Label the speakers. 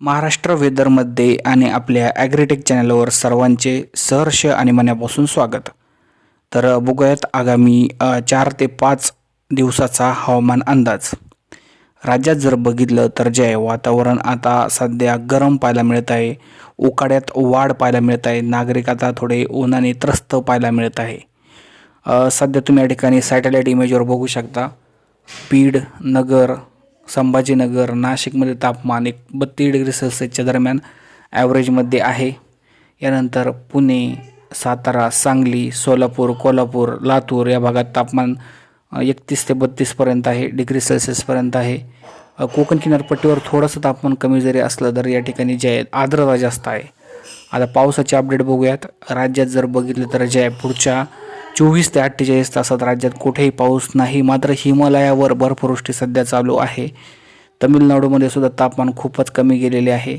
Speaker 1: महाराष्ट्र वेदरमध्ये आणि आपल्या ॲग्रीटेक चॅनलवर सर्वांचे सहर्ष आणि मनापासून स्वागत. तर बघूयात आगामी चार ते पाच दिवसाचा हवामान अंदाज. राज्यात जर बघितलं तर जे आहे वातावरण आता सध्या गरम पाहायला मिळत आहे उकाड्यात वाढ पाहायला मिळत आहे नागरिक आता थोडे उन्हाने त्रस्त पाहायला मिळत आहे. सध्या तुम्ही या ठिकाणी सॅटेलाईट इमेजवर बघू शकता. पीड नगर संभाजीनगर नाशिकमध्ये तापमान एक बत्तीस डिग्री सेल्सिअसच्या दरम्यान ॲव्हरेजमध्ये आहे. यानंतर पुणे सातारा सांगली सोलापूर कोल्हापूर लातूर या भागात तापमान एकतीस ते बत्तीसपर्यंत आहे डिग्री सेल्सिअसपर्यंत आहे. कोकण किनारपट्टीवर थोडंसं तापमान कमी जरी असलं तरी या ठिकाणी जे आहे आर्द्रता जास्त आहे. आता पावसाचे अपडेट बघूयात. राज्यात जर बघितलं तर जे आहे पुढच्या चोवीस ते अठ्ठेचाळीस तासात राज्यात कुठेही पाऊस नाही मात्र हिमालयावर बर्फवृष्टी सध्या चालू आहे. तमिळनाडूमध्ये सुद्धा तापमान खूपच कमी गेलेले आहे.